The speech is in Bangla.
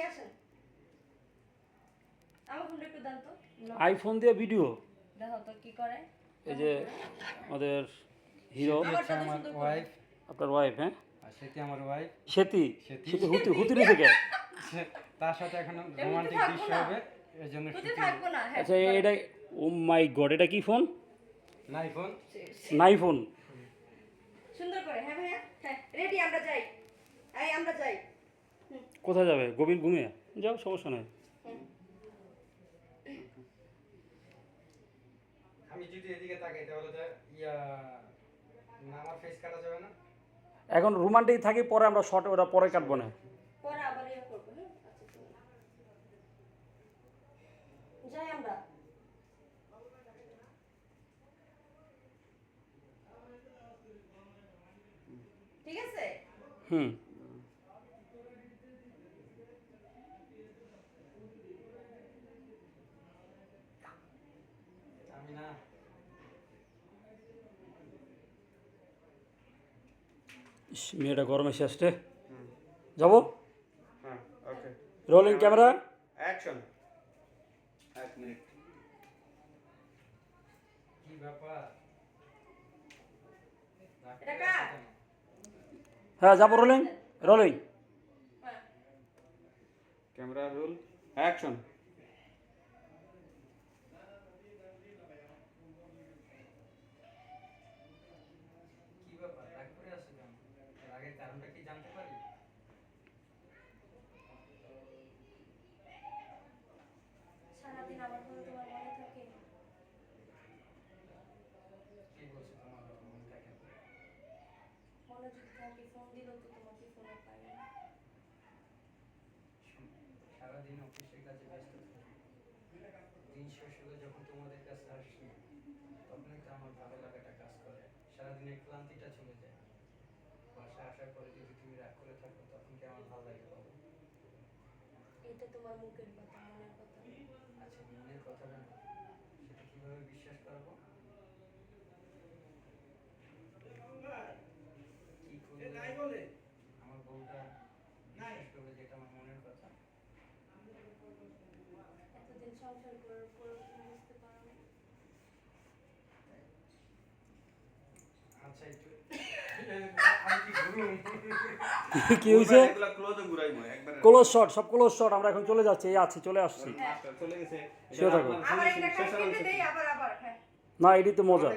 এদিকে আসেন আমার ফোনটা একটু দেন তো। আইফোন দিয়ে ভিডিও দেখো তো কি করে। এই যে আমাদের হিরো। ওয়াইফ আপনার ওয়াইফ হ্যাঁ? সেটি আমার ওয়াইফ সেতি সেতি। সেতি হুতি হুতি থেকে তার সাথে এখন রোমান্টিক দৃশ্য হবে এর জন্য হ্যাঁ। আচ্ছা এটা ও মাই গড এটা কি ফোন নাই ফোন সুন্দর করে হ্যাঁ ভাইয়া? হ্যাঁ রেডি আমরা যাই এই আমরা যাই হুম, কোথায় যাবে? গভীর ঘুমিয়ে? যাও সমস্যা নাই। আমি যদি এদিকে তাকাই তাহলে ইয়া আমার ফেস কাটা যাবে না? এখন রোমান্টিক থাকি পরে আমরা শর্ট ওটা পরে কাটবো না। পরে আবার ইয়ে করব হ্যাঁ? আচ্ছা যাই আমরা। ঠিক আছে? হুম আমি না ইস, মেয়েটা গরমে শেষটে যাব? হ্যাঁ ওকে। রোলিং ক্যামেরা অ্যাকশন এক মিনিট। কি ব্যাপার? হ্যাঁ যাব রোলিং রোলিং হ্যাঁ। ক্যামেরা রোল অ্যাকশন কি ব্যাপার রাগ করে আছো কেন এর আগের কারণটা কি জানতে পারি সারাদিন আমার কথা তোমার মনে থাকে কি বলছো তোমার মন থাকে মনে যদি থাকে ফোন দিল তো তোমাকে ফোনে পাই না সারাদিন অফিসের কাজে ব্যস্ত থাকি। দিন শেষ হলে যখন তোমাদের কাছে আসি তখনই তো আমার ভালো লাগাটা কাজ করে। সারাদিনের ক্লান্তিটা চলে যায়। বাসায় আসার পরে যদি তুমি রাগ করে থাকো তখন কি আমার ভালো লাগে বলো? এটা তোমার মুখের কথা মনের কথা। আচ্ছা মনের কথা না সেটা কীভাবে বিশ্বাস করব কি করলে আমার বউটা বিশ্বাস করবে যেটা আমার মনের কথা এতদিন সংসার করার পর বুঝতে পারো না। আচ্ছা একটু আমি কি হয়েছে? ক্লোজে ঘুরাইবো একবার ক্লোজ শট সব ক্লোজ শট আমরা এখন চলে যাচ্ছি এই আছি চলে আসছি। হ্যাঁ। না এটি তো মজা।